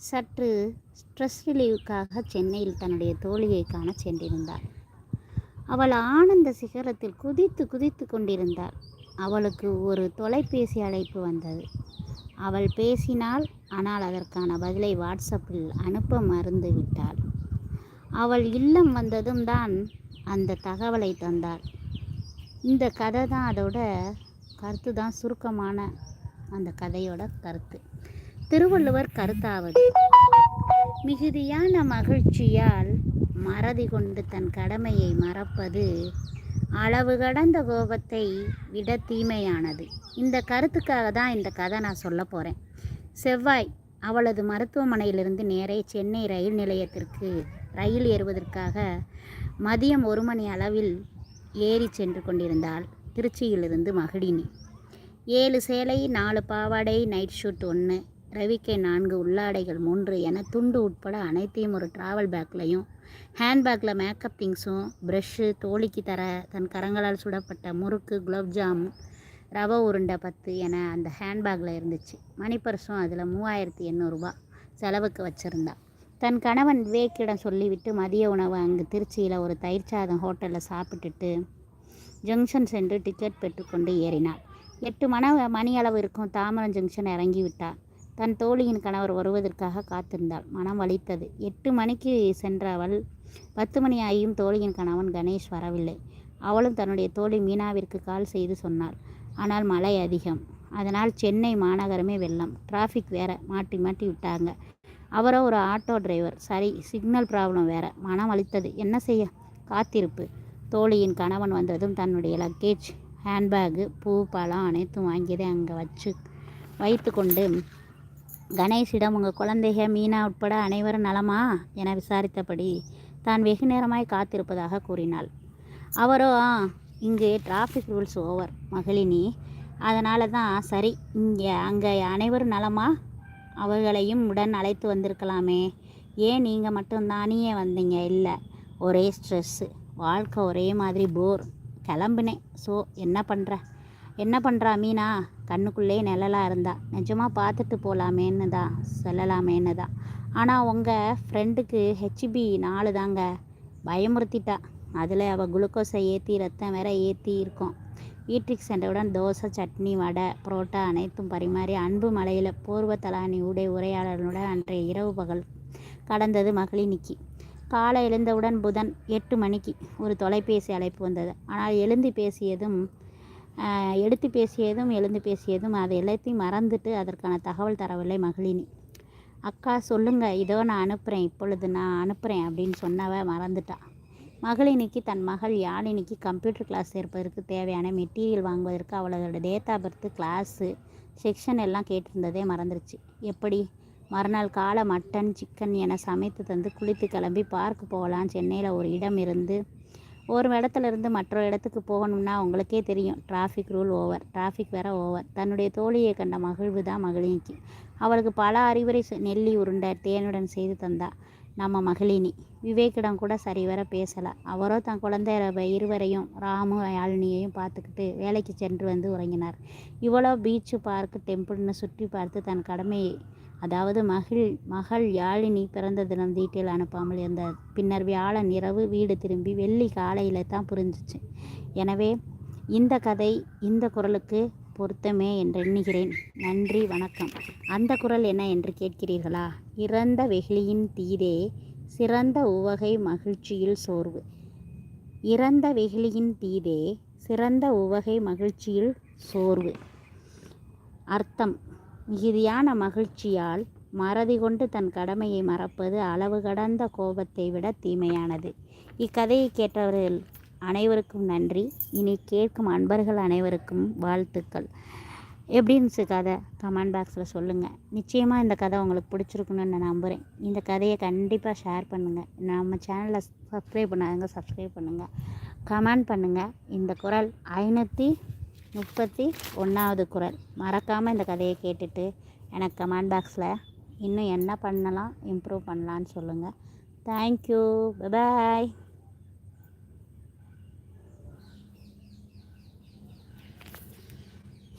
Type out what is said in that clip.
சற்று ஸ்ட்ரெஸ் ரிலீவுக்காக சென்னையில் தன்னுடைய தோழியை காண சென்றிருந்தாள். அவள் ஆனந்த சிகரத்தில் குதித்து குதித்து கொண்டிருந்தாள். அவளுக்கு ஒரு தொலைபேசி அழைப்பு வந்தது. அவள் பேசினாள் ஆனால் அதற்கான பதிலை வாட்ஸ்அப்பில் அனுப்ப மறந்து விட்டாள். அவள் இல்லம் வந்ததும் தான் அந்த தகவலை தந்தாள். இந்த கதை தான் அதோட கருத்து தான் சுருக்கமான அந்த கதையோட கருத்து. திருவள்ளுவர் கருத்தாவது. மிகுதியான மகிழ்ச்சியால் மறதி கொண்டு தன் கடமையை மறப்பது அளவு கடந்த கோபத்தை விட தீமையானது. இந்த கருத்துக்காக தான் இந்த கதை நான் சொல்ல போகிறேன் செவ்வாய் அவளது மருத்துவமனையிலிருந்து நேரே சென்னை ரயில் நிலையத்திற்கு ரயில் ஏறுவதற்காக மதியம் ஒரு மணி அளவில் ஏறி சென்று கொண்டிருந்தாள் திருச்சியிலிருந்து மகிழினி ஏழு சேலை நாலு பாவாடை நைட் ஷூட் ஒன்று ரவிக்கை நான்கு உள்ளாடைகள் மூன்று என துண்டு உட்பட அனைத்தையும் ஒரு ட்ராவல் பேக்லையும் ஹேண்ட்பேக்கில் மேக்கப் திங்ஸும் ப்ரஷ்ஷு தோழிக்கு தர தன் கரங்களால் சுடப்பட்ட முறுக்கு குலோப்ஜாம் ரவை உருண்டை பத்து என அந்த ஹேண்ட்பேக்கில் இருந்துச்சு. மணிப்பர்ஸும் அதில் மூவாயிரத்தி எண்ணூறுரூபா செலவுக்கு வச்சுருந்தா. தன் கணவன் விவேக்கிடம் சொல்லிவிட்டு மதிய உணவு அங்கு திருச்சியில் ஒரு தயிர் சாதம் ஹோட்டலில் சாப்பிட்டுட்டு ஜங்ஷன் சென்று டிக்கெட் பெற்றுக்கொண்டு ஏறினாள். எட்டு மண மணி அளவு இருக்கும் தாமரம் ஜங்ஷன் இறங்கி விட்டாள் தன் தோழியின் கணவர் வருவதற்காக காத்திருந்தாள். மனம் வலித்தது. எட்டு மணிக்கு சென்ற அவள் பத்து மணி ஆகியும் தோழியின் கணவன் கணேஷ் வரவில்லை. அவளும் தன்னுடைய தோழி மீனாவிற்கு கால் செய்து சொன்னாள். ஆனால் மழை அதிகம். அதனால் சென்னை மாநகரமே வெள்ளம். டிராஃபிக் வேற. மாட்டி மாட்டி விட்டாங்க. அவரோ ஒரு ஆட்டோ டிரைவர். சரி சிக்னல் ப்ராப்ளம் வேற. மனம் அளித்தது என்ன செய்ய? காத்திருப்பு தோழியின் கணவன் வந்ததும் தன்னுடைய லக்கேஜ் ஹேண்ட்பேக்கு பூ பழம் அனைத்தும் வாங்கியதை அங்கே வச்சு வைத்து கொண்டு கணேஷிடம் உங்கள் குழந்தைக மீனா உட்பட அனைவரும் நலமா? என விசாரித்தபடி தான் வெகு நேரமாய் காத்திருப்பதாக கூறினாள். அவரோ இங்கே இங்கு டிராஃபிக் ரூல்ஸ் ஓவர் மகளினி. அதனால தான் சரி இங்கே அங்கே அனைவரும் நலமா? அவர்களையும் உடன் அழைத்து வந்திருக்கலாமே. ஏன் நீங்கள் மட்டும் தானியே வந்தீங்க? இல்லை ஒரே ஸ்ட்ரெஸ்ஸு வாழ்க்கை ஒரே மாதிரி போர் கிளம்புனேன். ஸோ என்ன பண்ணுற என்ன பண்ணுறா மீனா? கண்ணுக்குள்ளே நிழலாக இருந்தா. நிஜமாக பார்த்துட்டு போகலாமேன்னு தான் சொல்லலாமேன்னு தான் ஆனால் உங்கள் ஃப்ரெண்டுக்கு ஹெச்பி நாலு தாங்க. பயமுறுத்திட்டா. அதில் அவள் குளுக்கோஸை ஏற்றி ரத்தம் வேற ஏற்றி இருக்கும். வீட்டுக்கு சென்றவுடன் தோசை சட்னி வடை புரோட்டா அனைத்தும் பரிமாறி அன்பு மலையில் பூர்வ தலானி உடை உரையாளர்களுடன் அன்றைய இரவு பகல் கடந்தது மகளினிக்கு காலை எழுந்தவுடன் புதன் எட்டு மணிக்கு ஒரு தொலைபேசி அழைப்பு வந்தது. ஆனால் எழுந்து பேசியதும் எடுத்து பேசியதும் எழுந்து பேசியதும் அது எல்லாத்தையும் மறந்துட்டு அதற்கான தகவல் தரவில்லை மகளினி. அக்கா சொல்லுங்கள் இதோ நான் அனுப்புகிறேன் இப்பொழுது நான் அனுப்புகிறேன் அப்படின்னு சொன்னவ மறந்துட்டா. மகளினிக்கு தன் மகள் யாழினிக்கு கம்ப்யூட்டர் கிளாஸ் சேர்ப்பதற்கு தேவையான மெட்டீரியல் வாங்குவதற்கு அவளோட டேட்டா பர்த்து கிளாஸு செக்ஷன் எல்லாம் கேட்டிருந்ததே மறந்துருச்சு. எப்படி? மறுநாள் காலை மட்டன் சிக்கன் என சமைத்து தந்து குளித்து கிளம்பி பார்க்கு போகலாம். சென்னையில் ஒரு இடம் இருந்து ஒரு இடத்துல இருந்து மற்றொரு இடத்துக்கு போகணும்னா உங்களுக்கே தெரியும். டிராஃபிக் ரூல் ஓவர் டிராஃபிக் வேற ஓவர் தன்னுடைய தோழியை கண்ட மகிழ்வு தான் மகளினிக்கு அவளுக்கு பல அறிவுரை நெல்லி உருண்டை தேனுடன் செய்து தந்தா. நம்ம மகளினி. விவேக்கிடம் கூட சரிவர பேசலை. அவரோ தன் குழந்தை இருவரையும் ராமு யாழினியையும் பார்த்துக்கிட்டு வேலைக்கு சென்று வந்து உறங்கினார். இவ்வளோ பீச்சு பார்க்கு டெம்பிள்னு சுற்றி பார்த்து தன் கடமையை அதாவது மகிழ் மகள் யாழினி பிறந்த தினம் டீட்டெயில் அனுப்பாமல் இருந்தார் பின்னர் வியாழன் இரவு வீடு திரும்பி வெள்ளி காலையில் தான் புரிஞ்சிச்சு. எனவே இந்த கதை இந்த குரலுக்கு பொருத்தமே என்று எண்ணுகிறேன். நன்றி வணக்கம். அந்த குரல் என்ன என்று கேட்கிறீர்களா? இறந்த வெகுளியின் தீதே சிறந்த உவகை மகிழ்ச்சியில் சோர்வு. இறந்த வெகுளியின் தீதே சிறந்த உவகை மகிழ்ச்சியில் சோர்வு. அர்த்தம். மிகுதியான மகிழ்ச்சியால் மறதி கொண்டு தன் கடமையை மறப்பது அளவு கடந்த கோபத்தை விட தீமையானது. இக்கதையை கேட்டவர்கள் அனைவருக்கும் நன்றி. இனி கேட்கும் அன்பர்கள் அனைவருக்கும் வாழ்த்துக்கள். எப்படி இருந்துச்சு கதை கமெண்ட் பாக்ஸில் சொல்லுங்கள் நிச்சயமாக இந்த கதை உங்களுக்கு பிடிச்சிருக்குன்னு நான் நம்புகிறேன் இந்த கதையை கண்டிப்பாக ஷேர் பண்ணுங்கள் நம்ம சேனலை சப்ஸ்கிரைப் பண்ணாதவங்க சப்ஸ்கிரைப் பண்ணுங்கள் கமெண்ட் பண்ணுங்கள் இந்த குரல் ஐநூற்றி முப்பத்தி ஒன்றாவது குரல். மறக்காமல் இந்த கதையை கேட்டுட்டு எனக்கு கமெண்ட் பாக்ஸில் இன்னும் என்ன பண்ணலாம் இம்ப்ரூவ் பண்ணலான்னு சொல்லுங்கள் தேங்க்யூ பாய்